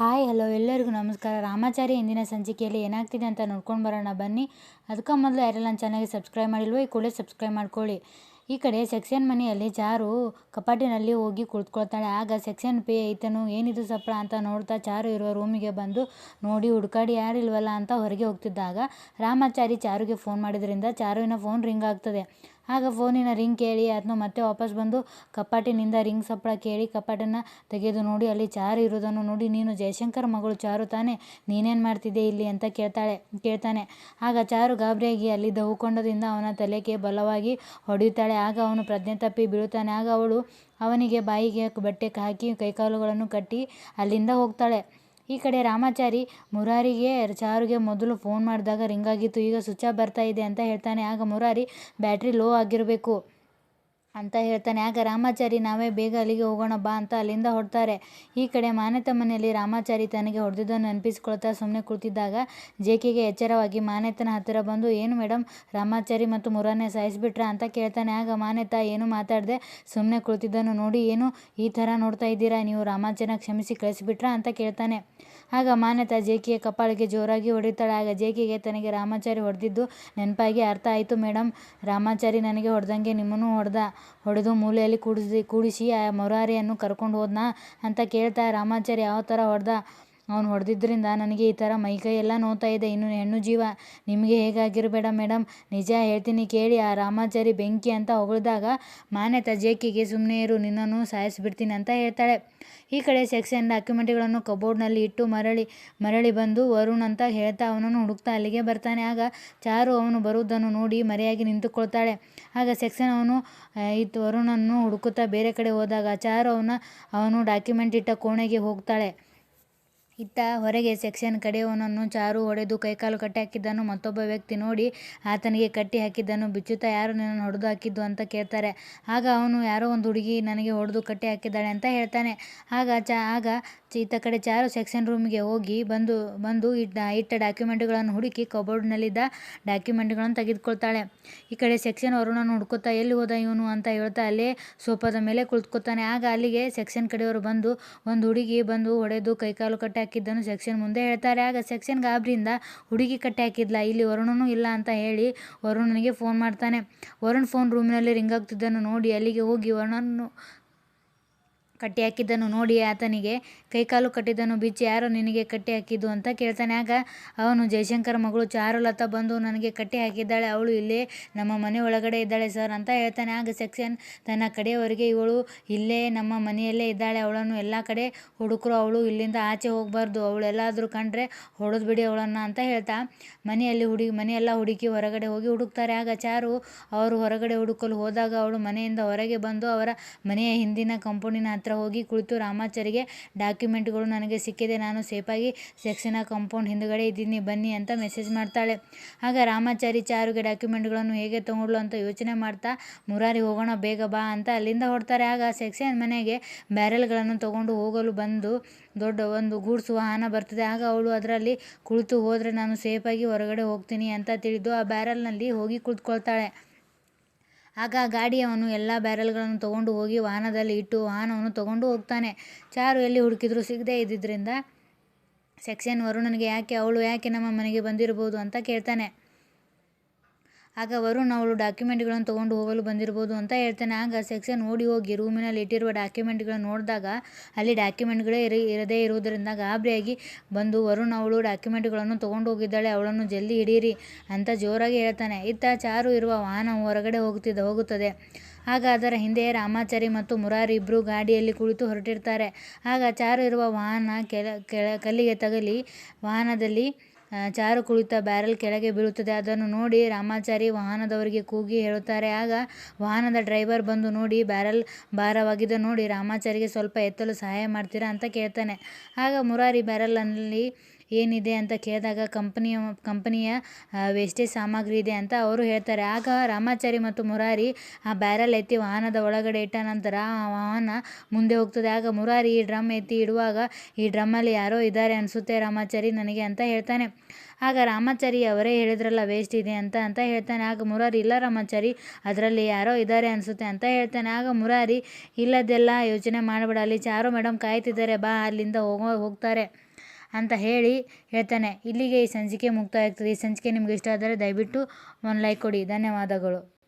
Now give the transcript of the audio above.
Hi, hello, ಎಲ್ಲರಿಗೂ ನಮಸ್ಕಾರ. ರಾಮಾಚಾರಿ ಇಂದಿನ ಸಂಚಿಕೆಯಲ್ಲಿ ಏನಾಗ್ತಿದೆ ಅಂತ ನೋಡ್ಕೊಂಡು ಬರೋಣ. ಬನ್ನಿ. ಅದಕ್ಕೆ ಮೊದಲು ಯಾರೆಲ್ಲ ಚಾನಲ್ಗೆ ಸಬ್ಸ್ಕ್ರೈಬ್ ಮಾಡಿಲ್ವೋ, ಈ ಕೂಡಲೇ ಸಬ್ಸ್ಕ್ರೈಬ್ ಮಾಡ್ಕೊಳ್ಳಿ. ಈ ಕಡೆ ಸೆಕ್ಷನ್ ಮನೆಯಲ್ಲಿ ಚಾರು ಕಪಾಟಿನಲ್ಲಿ ಹೋಗಿ ಕುಳಿತ್ಕೊಳ್ತಾಳೆ. ಆಗ ಸೆಕ್ಷನ್ ಪೇ ಐತನು, ಏನಿದು ಸಪ್ಪಳ ಅಂತ ನೋಡ್ತಾ ಚಾರು ಇರುವ ರೂಮಿಗೆ ಬಂದು ನೋಡಿ, ಹುಡುಕಾಡಿ ಯಾರಿಲ್ವಲ್ಲ ಅಂತ ಹೊರಗೆ ಹೋಗ್ತಿದ್ದಾಗ ರಾಮಾಚಾರಿ ಚಾರುಗೆ ಫೋನ್ ಮಾಡಿದ್ರಿಂದ ಚಾರುವಿನ ಫೋನ್ ರಿಂಗ್ ಆಗ್ತದೆ. ಆಗ ಫೋನಿನ ರಿಂಗ್ ಕೇಳಿ ಆತನು ಮತ್ತೆ ವಾಪಸ್ ಬಂದು ಕಪಾಟಿನಿಂದ ರಿಂಗ್ ಸಪ್ಪಳ ಕೇಳಿ, ಕಪಾಟನ್ನ ತೆಗೆದು ನೋಡಿ, ಅಲ್ಲಿ ಚಾರು ಇರೋದನ್ನು ನೋಡಿ, ನೀನು ಜಯಶಂಕರ್ ಮಗಳು ಚಾರು ತಾನೆ, ನೀನೇನು ಮಾಡ್ತಿದ್ದೆ ಇಲ್ಲಿ ಅಂತ ಕೇಳ್ತಾಳೆ, ಕೇಳ್ತಾನೆ. ಆಗ ಚಾರು ಗಾಬರಿಯಾಗಿ ಅಲ್ಲಿದ್ದ ಹೂಕೊಂಡದಿಂದ ಅವನ ತಲೆಗೆ ಬಲವಾಗಿ ಹೊಡೆಯುತ್ತಾಳೆ. ಆಗ ಅವನು ಪ್ರಜ್ಞೆ ತಪ್ಪಿ ಬೀಳುತ್ತಾನೆ. ಆಗ ಅವಳು ಅವನಿಗೆ ಬಾಯಿಗೆ ಬಟ್ಟೆ ಹಾಕಿ, ಕೈಕಾಲುಗಳನ್ನು ಕಟ್ಟಿ ಅಲ್ಲಿಂದ ಹೋಗ್ತಾಳೆ. ಈ ಕಡೆ ರಾಮಾಚಾರಿ ಮುರಾರಿಗೆ ಚಾರುಗೆ ಮೊದಲು ಫೋನ್ ಮಾಡಿದಾಗ ರಿಂಗ್ ಆಗಿತ್ತು. ಈಗ ಸ್ವಿಚ್ ಆಫ್ ಬರ್ತಾ ಇದೆ ಅಂತ ಹೇಳ್ತಾನೆ. ಆಗ ಮುರಾರಿ ಬ್ಯಾಟ್ರಿ ಲೋ ಆಗಿರಬೇಕು. ಅಂತ ಹೇಳ್ತಾನೆ. ಆಗ ರಾಮಾಚಾರಿ, ನಾವೇ ಬೇಗ ಅಲ್ಲಿಗೆ ಹೋಗೋಣ, ಬಾ ಅಂತ ಅಲ್ಲಿಂದ ಹೊಡ್ತಾರೆ ಈ ಕಡೆ ಮಾನ್ಯತ ಮನೆಯಲ್ಲಿ ರಾಮಾಚಾರಿ ತನಗೆ ಹೊಡೆದಿದ್ದನ್ನು ನೆನಪಿಸ್ಕೊಳ್ತಾ ಸುಮ್ಮನೆ ಕುಳಿತಿದ್ದಾಗ ಜೇಕೆಗೆ ಎಚ್ಚರವಾಗಿ ಮಾನ್ಯತನ ಹತ್ತಿರ ಬಂದು ಏನು ಮೇಡಮ್ ರಾಮಾಚಾರಿ ಮತ್ತು ಮುರಾನೆ ಸಾಯಿಸಿಬಿಟ್ರ? ಅಂತ ಕೇಳ್ತಾನೆ. ಆಗ ಮಾನ್ಯತ ಏನು ಮಾತಾಡದೆ ಸುಮ್ಮನೆ ಕುಳಿತಿದ್ದನ್ನು ನೋಡಿ, ಏನು ಈ ಥರ ನೋಡ್ತಾ ಇದ್ದೀರಾ? ನೀವು ರಾಮಾಚಾರ ಕ್ಷಮಿಸಿ ಕಳಿಸಿಬಿಟ್ರಾ? ಅಂತ ಕೇಳ್ತಾನೆ. ಆಗ ಮಾನ್ಯತ ಜೇಕಿಯ ಕಪಾಳಿಗೆ ಜೋರಾಗಿ ಹೊಡಿತಾಳೆ. ಆಗ ಜೇಕಿಗೆ ತನಗೆ ರಾಮಾಚಾರಿ ಹೊಡೆದಿದ್ದು ನೆನಪಾಗಿ ಅರ್ಥ ಆಯಿತು ಮೇಡಮ್ ರಾಮಾಚಾರಿ ನನಗೆ ಹೊಡೆದಂಗೆ ನಿಮ್ಮನ್ನು ಹೊಡೆದ. ಹೊಡೆದು ಮೂಲೆಯಲ್ಲಿ ಕೂಡಿಸಿ ಕೂಡಿಸಿ ಆ ಮೊರಾರಿಯನ್ನು ಕರ್ಕೊಂಡು ಹೋದ್ನಾ? ಅಂತ ಕೇಳ್ತಾ ರಾಮಾಚಾರ್ಯ ಯಾವ ಥರ ಹೊಡೆದ? ಅವನು ಹೊಡೆದಿದ್ದರಿಂದ ನನಗೆ ಈ ಥರ ಮೈಕೈ ಎಲ್ಲ ನೋವ್ತಾ ಇದೆ. ಇನ್ನು ಹೆಣ್ಣು ಜೀವ ನಿಮಗೆ ಹೇಗಾಗಿರಬೇಡ ಮೇಡಮ್ ನಿಜ ಹೇಳ್ತೀನಿ ಕೇಳಿ, ಆ ರಾಮಾಚಾರಿ ಬೆಂಕಿ ಅಂತ ಹೊಗಳಿದಾಗ ಮಾನ್ಯತ ಜೇಕಿಗೆ ಸುಮ್ಮನೆ ಇರು, ನಿನ್ನನ್ನು ಸಾಯಿಸಿಬಿಡ್ತೀನಿ ಅಂತ ಹೇಳ್ತಾಳೆ. ಈ ಕಡೆ ಸೆಕ್ಷನ್ ಡಾಕ್ಯುಮೆಂಟ್ಗಳನ್ನು ಕಬೋರ್ಡ್ನಲ್ಲಿ ಇಟ್ಟು ಮರಳಿ ಮರಳಿ ಬಂದು ವರುಣ್ ಅಂತ ಹೇಳ್ತಾ ಅವನನ್ನು ಹುಡುಕ್ತಾ ಅಲ್ಲಿಗೆ ಬರ್ತಾನೆ. ಆಗ ಚಾರು ಅವನು ಬರುವುದನ್ನು ನೋಡಿ ಮರೆಯಾಗಿ ನಿಂತುಕೊಳ್ತಾಳೆ. ಆಗ ಸೆಕ್ಷನ್ ಅವನು ಇತ್ತು ವರುಣನ್ನು ಹುಡುಕುತ್ತಾ ಬೇರೆ ಕಡೆ ಹೋದಾಗ ಚಾರು ಅವನ, ಅವನು ಡಾಕ್ಯುಮೆಂಟ್ ಇಟ್ಟ ಕೋಣೆಗೆ ಹೋಗ್ತಾಳೆ. ಇತ್ತ ಹೊರಗೆ ಸೆಕ್ಷನ್ ಕಡೆಯವನನ್ನು ಚಾರು ಹೊಡೆದು ಕೈಕಾಲು ಕಟ್ಟಿ ಹಾಕಿದ್ದನ್ನು ಮತ್ತೊಬ್ಬ ವ್ಯಕ್ತಿ ನೋಡಿ ಆತನಿಗೆ ಕಟ್ಟಿ ಹಾಕಿದ್ದನ್ನು ಬಿಚ್ಚುತ್ತಾ ಯಾರು ನಿನ್ನನ್ನು ಹೊಡೆದು ಹಾಕಿದ್ದು ಅಂತ ಕೇಳ್ತಾರೆ. ಆಗ ಅವನು ಯಾರೋ ಒಂದು ಹುಡುಗಿ ನನಗೆ ಹೊಡೆದು ಕಟ್ಟಿ ಹಾಕಿದ್ದಾಳೆ ಅಂತ ಹೇಳ್ತಾನೆ. ಆಗ ಚ ಆಗ ಈತ ಕಡೆ ಚಾರು ಸೆಕ್ಷನ್ ರೂಮಿಗೆ ಹೋಗಿ ಬಂದು ಬಂದು ಇಟ್ಟ ಇಟ್ಟ ಡಾಕ್ಯುಮೆಂಟ್ಗಳನ್ನು ಹುಡುಕಿ ಕಬೋರ್ಡ್ನಲ್ಲಿದ್ದ ಡಾಕ್ಯುಮೆಂಟ್ಗಳನ್ನು ತೆಗೆದುಕೊಳ್ತಾಳೆ. ಈ ಕಡೆ ಸೆಕ್ಷನ್ ವರುಣನ ಹುಡ್ಕೋತಾ, ಎಲ್ಲಿ ಹೋದ ಇವನು? ಅಂತ ಹೇಳ್ತಾ ಅಲ್ಲೇ ಸೋಫಾದ ಮೇಲೆ ಕುಳಿತುಕೊತಾನೆ. ಆಗ ಅಲ್ಲಿಗೆ ಸೆಕ್ಷನ್ ಕಡೆಯವರು ಬಂದು, ಒಂದು ಹುಡುಗಿ ಬಂದು ಹೊಡೆದು ಕೈಕಾಲು ಕಟ್ಟಿ ಹಾಕಿದ್ದನ್ನು ಸೆಕ್ಷನ್ ಮುಂದೆ ಹೇಳ್ತಾರೆ. ಆಗ ಸೆಕ್ಷನ್ ಗಾಬ್ರಿಂದ ಹುಡುಗಿ ಕಟ್ಟೆ ಹಾಕಿದ್ಲ ಇಲ್ಲಿ ವರುಣನೂ ಇಲ್ಲ ಅಂತ ಹೇಳಿ ವರುಣನಿಗೆ ಫೋನ್ ಮಾಡ್ತಾನೆ. ವರುಣ್ ಫೋನ್ ರೂಮಿನಲ್ಲಿ ರಿಂಗ್ ಆಗ್ತಿದ್ದನ್ನು ನೋಡಿ ಅಲ್ಲಿಗೆ ಹೋಗಿ ವರುಣನ್ನು ಕಟ್ಟಿ ಹಾಕಿದ್ದನ್ನು ನೋಡಿ, ಆತನಿಗೆ ಕೈಕಾಲು ಕಟ್ಟಿದ್ದನ್ನು ಬಿಚ್ಚಿ, ಯಾರು ನಿನಗೆ ಕಟ್ಟಿ ಹಾಕಿದ್ದು ಅಂತ ಕೇಳ್ತಾನೆ. ಆಗ ಅವನು ಜಯಶಂಕರ್ ಮಗಳು ಚಾರುಲತಾ ಬಂದು ನನಗೆ ಕಟ್ಟಿ ಹಾಕಿದ್ದಾಳೆ ಅವಳು ಇಲ್ಲೇ, ನಮ್ಮ ಮನೆ ಒಳಗಡೆ ಇದ್ದಾಳೆ ಸರ್ ಅಂತ ಹೇಳ್ತಾನೆ. ಆಗ ಸೆಕ್ಷನ್ ತನ್ನ ಕಡೆಯವರೆಗೆ, ಇವಳು ಇಲ್ಲೇ, ನಮ್ಮ ಮನೆಯಲ್ಲೇ ಇದ್ದಾಳೆ. ಅವಳನ್ನು ಎಲ್ಲ ಕಡೆ ಹುಡುಕರು. ಅವಳು ಇಲ್ಲಿಂದ ಆಚೆ ಹೋಗಬಾರ್ದು. ಅವಳೆಲ್ಲಾದರೂ ಕಂಡ್ರೆ ಹೊಡೆದು ಬಿಡಿ ಅವಳನ್ನು ಅಂತ ಹೇಳ್ತಾ ಮನೆಯಲ್ಲಿ ಹುಡುಗಿ ಮನೆಯೆಲ್ಲ ಹುಡುಕಿ ಹೊರಗಡೆ ಹೋಗಿ ಹುಡುಕ್ತಾರೆ. ಆಗ ಚಾರು ಅವರು ಹೊರಗಡೆ ಹುಡುಕಲು ಹೋದಾಗ ಅವಳು ಮನೆಯಿಂದ ಹೊರಗೆ ಬಂದು ಅವರ ಮನೆಯ ಹಿಂದಿನ ಕಂಪೌಂಡಿನ ಹತ್ರ ಹೋಗಿ ಕುಳಿತು ರಾಮಾಚಾರಿಗೆ ಡಾಕ್ಯುಮೆಂಟ್ಗಳು ನನಗೆ ಸಿಕ್ಕಿದೆ. ನಾನು ಸೇಫಾಗಿ ಸೆಕ್ಷನ ಕಾಂಪೌಂಡ್ ಹಿಂದುಗಡೆ ಇದ್ದೀನಿ. ಬನ್ನಿ ಅಂತ ಮೆಸೇಜ್ ಮಾಡ್ತಾಳೆ. ಆಗ ರಾಮಾಚಾರಿ ಚಾರುಗೆ ಡಾಕ್ಯುಮೆಂಟ್ಗಳನ್ನು ಹೇಗೆ ತಗೊಂಡ್ಲು ಅಂತ ಯೋಚನೆ ಮಾಡ್ತಾ, ಮುರಾರಿ ಹೋಗೋಣ, ಬೇಗ ಬಾ ಅಂತ ಅಲ್ಲಿಂದ ಹೊಡ್ತಾರೆ ಆಗ ಸೆಕ್ಷನ್ ಮನೆಗೆ ಬ್ಯಾರೆಲ್ಗಳನ್ನು ತಗೊಂಡು ಹೋಗಲು ಬಂದು ದೊಡ್ಡ ಒಂದು ಗೂಡ್ಸ್ ವಾಹನ ಬರ್ತದೆ. ಆಗ ಅವಳು ಅದರಲ್ಲಿ ಕುಳಿತು ಹೋದರೆ, ನಾನು ಸೇಫಾಗಿ ಹೊರಗಡೆ ಹೋಗ್ತೀನಿ ಅಂತ ತಿಳಿದು ಆ ಬ್ಯಾರಲ್ನಲ್ಲಿ ಹೋಗಿ ಕುಳಿತುಕೊಳ್ತಾಳೆ ಆಗ ಗಾಡಿಯವನು ಎಲ್ಲ ಬ್ಯಾರೆಲ್ಗಳನ್ನು ತಗೊಂಡು ಹೋಗಿ ವಾಹನದಲ್ಲಿ ಇಟ್ಟು ವಾಹನವನ್ನು ತಗೊಂಡು ಹೋಗ್ತಾನೆ. ಚಾರು ಎಲ್ಲಿ ಹುಡುಕಿದ್ರು ಸಿಗದೇ ಇದ್ದಿದ್ದರಿಂದ ಸೆಕ್ಷನ್ ವರುಣನಿಗೆ ಯಾಕೆ, ಅವಳು ಯಾಕೆ ನಮ್ಮ ಮನೆಗೆ ಬಂದಿರಬಹುದು ಅಂತ ಕೇಳ್ತಾನೆ. ಆಗ ವರುಣ್ ಅವಳು ಡಾಕ್ಯುಮೆಂಟ್ಗಳನ್ನು ತೊಗೊಂಡು ಹೋಗಲು ಬಂದಿರ್ಬೋದು ಅಂತ ಹೇಳ್ತಾನೆ. ಆಗ ಸೆಕ್ಷನ್ ಓಡಿ ಹೋಗಿ ರೂಮಿನಲ್ಲಿ ಇಟ್ಟಿರುವ ಡಾಕ್ಯುಮೆಂಟ್ಗಳನ್ನು ನೋಡಿದಾಗ ಅಲ್ಲಿ ಡಾಕ್ಯುಮೆಂಟ್ಗಳೇ ಇರಿ, ಇರದೇ ಇರುವುದರಿಂದ ಗಾಬರಿಯಾಗಿ ಬಂದು ವರುಣ್ ಅವಳು ಡಾಕ್ಯುಮೆಂಟ್ಗಳನ್ನು ತೊಗೊಂಡು ಹೋಗಿದ್ದಾಳೆ. ಅವಳನ್ನು ಜಲ್ದಿ ಹಿಡೀರಿ ಅಂತ ಜೋರಾಗಿ ಹೇಳ್ತಾನೆ. ಇತ್ತ ಚಾರು ಇರುವ ವಾಹನ ಹೊರಗಡೆ ಹೋಗುತ್ತಿದ್ದ, ಹೋಗುತ್ತದೆ. ಆಗ ಅದರ ಹಿಂದೆ ರಾಮಾಚಾರಿ ಮತ್ತು ಮುರಾರಿ ಇಬ್ಬರು ಗಾಡಿಯಲ್ಲಿ ಕುಳಿತು ಹೊರಟಿರ್ತಾರೆ. ಆಗ ಚಾರು ಇರುವ ವಾಹನ ಕೆಳ ಕೆಳ, ಕಲ್ಲಿಗೆ ತಗಲಿ ವಾಹನದಲ್ಲಿ ಚಾರು ಕುಳಿತ ಬ್ಯಾರೆಲ್ ಕೆಳಗೆ ಬೀಳುತ್ತದೆ. ಅದನ್ನು ನೋಡಿ ರಾಮಾಚಾರಿ ವಾಹನದವರಿಗೆ ಕೂಗಿ ಹೇಳುತ್ತಾರೆ. ಆಗ ವಾಹನದ ಡ್ರೈವರ್ ಬಂದು ನೋಡಿ, ಬ್ಯಾರೆಲ್ ಭಾರವಾಗಿದೆ. ನೋಡಿ, ರಾಮಾಚಾರಿಗೆ ಸ್ವಲ್ಪ ಎತ್ತಲು ಸಹಾಯ ಮಾಡ್ತೀರಾ? ಅಂತ ಕೇಳ್ತಾನೆ. ಆಗ ಮುರಾರಿ ಬ್ಯಾರೆಲ್ನಲ್ಲಿ ಏನಿದೆ ಅಂತ ಕೇಳಿದಾಗ ಕಂಪನಿಯ ಕಂಪನಿಯ ವೇಸ್ಟೇಜ್ ಸಾಮಗ್ರಿ ಇದೆ ಅಂತ ಅವರು ಹೇಳ್ತಾರೆ. ಆಗ ರಾಮಾಚಾರಿ ಮತ್ತು ಮುರಾರಿ ಆ ಬ್ಯಾರಲ್ ಎತ್ತಿ ವಾಹನದ ಒಳಗಡೆ ಇಟ್ಟ ನಂತರ ಆ ವಾಹನ ಮುಂದೆ ಹೋಗ್ತದೆ. ಆಗ ಮುರಾರಿ ಈ ಡ್ರಮ್ ಎತ್ತಿ ಇಡುವಾಗ ಈ ಡ್ರಮ್ಮಲ್ಲಿ ಯಾರೋ ಇದ್ದಾರೆ ಅನಿಸುತ್ತೆ ರಾಮಾಚಾರಿ ನನಗೆ ಅಂತ ಹೇಳ್ತಾನೆ. ಆಗ ರಾಮಾಚಾರಿ ಅವರೇ ಹೇಳಿದ್ರಲ್ಲ, ವೇಸ್ಟ್ ಇದೆ ಅಂತ ಅಂತ ಹೇಳ್ತಾನೆ. ಆಗ ಮುರಾರಿ, ಇಲ್ಲ ರಾಮಾಚಾರಿ, ಅದರಲ್ಲಿ ಯಾರೋ ಇದ್ದಾರೆ ಅನಿಸುತ್ತೆ ಅಂತ ಹೇಳ್ತಾನೆ. ಆಗ ಮುರಾರಿ, ಇಲ್ಲದೆಲ್ಲ ಯೋಚನೆ ಮಾಡಬೇಡ, ಅಲ್ಲಿ ಚಾರು ಮೇಡಮ್ ಕಾಯ್ತಿದ್ದಾರೆ, ಬಾ, ಅಲ್ಲಿಂದ ಹೋಗೋ, ಹೋಗ್ತಾರೆ. ಅಂತ ಹೇಳಿ ಹೇಳ್ತಾನೆ. ಇಲ್ಲಿಗೆ ಈ ಸಂಚಿಕೆ ಮುಕ್ತಾಯ ಆಗ್ತದೆ ಈ ಸಂಚಿಕೆ ನಿಮ್ಗೆ ಇಷ್ಟ ಆದರೆ ದಯವಿಟ್ಟು ಒಂದು ಲೈಕ್ ಕೊಡಿ. ಧನ್ಯವಾದಗಳು.